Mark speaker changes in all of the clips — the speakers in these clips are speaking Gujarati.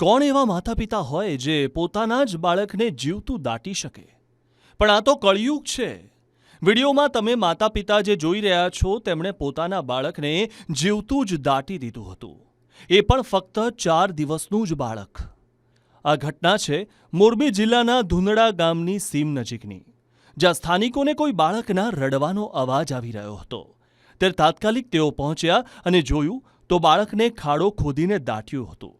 Speaker 1: કોણ એવા માતા પિતા હોય જે પોતાના જ બાળકને જીવતું દાટી શકે? પણ આ તો કળિયુગ છે. વિડીયોમાં તમે માતા પિતા જે જોઈ રહ્યા છો, તેમણે પોતાના બાળકને જીવતું જ દાટી દીધું હતું. એ પણ ફક્ત ચાર દિવસનું જ બાળક. આ ઘટના છે મોરબી જિલ્લાના ધુંદડા ગામની સીમ નજીકની, જ્યાં સ્થાનિકોને કોઈ બાળકના રડવાનો અવાજ આવી રહ્યો હતો. ત્યારે તાત્કાલિક તેઓ પહોંચ્યા અને જોયું તો બાળકને ખાડો ખોદીને દાટ્યું હતું.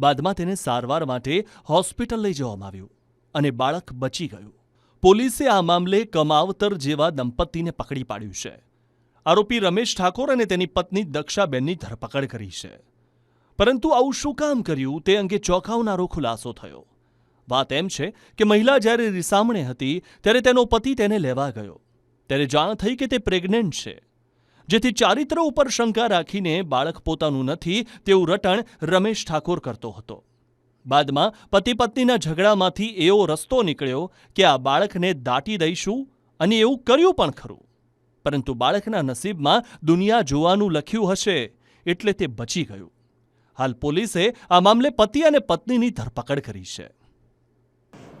Speaker 1: બાદમાં તેને સારવાર માટે હોસ્પિટલ લઈ જવામાં આવ્યું અને બાળક બચી ગયું. પોલીસે આ મામલે કમાવતર જેવા દંપતીને પકડી પાડ્યું છે. આરોપી રમેશ ઠાકોર અને તેની પત્ની દક્ષાબેનની ધરપકડ કરી છે. પરંતુ આવું શું કામ કર્યું તે અંગે ચોંકાવનારો ખુલાસો થયો. વાત એમ છે કે મહિલા જ્યારે રિસામણે હતી, ત્યારે તેનો પતિ તેને લેવા ગયો. ત્યારે જાણ થઈ કે તે પ્રેગ્નન્ટ છે. જેથી ચારિત્ર ઉપર શંકા રાખીને બાળક પોતાનું નથી તેવું રટણ રમેશ ઠાકોર કરતો હતો. બાદમાં પતિ પત્નીના ઝઘડામાંથી એવો રસ્તો નીકળ્યો કે આ બાળકને દાટી દઈશું અને એવું કર્યું પણ ખરું. પરંતુ બાળકના નસીબમાં દુનિયા જોવાનું લખ્યું હશે એટલે તે બચી ગયું. હાલ પોલીસે આ મામલે પતિ અને પત્નીની ધરપકડ કરી છે.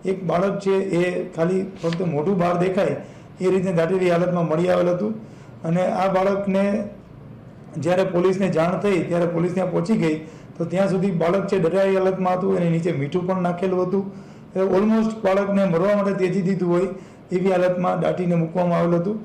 Speaker 2: એક બાળક છે એ ખાલી ફક્ત મોઢું બહાર દેખાય એ રીતે દાટેલી હાલતમાં મળી આવેલ હતું. અને આ બાળકને જ્યારે પોલીસને જાણ થઈ, ત્યારે પોલીસ ત્યાં પહોંચી ગઈ, તો ત્યાં સુધી બાળક છે ડરાઈ હાલતમાં હતું, એની નીચે મીઠું પણ નાખેલું હતું. ઓલમોસ્ટ બાળકને મરવા માટે ત્યજી દીધું હોય, એવી હાલતમાં દાટીને મૂકવામાં આવેલું હતું.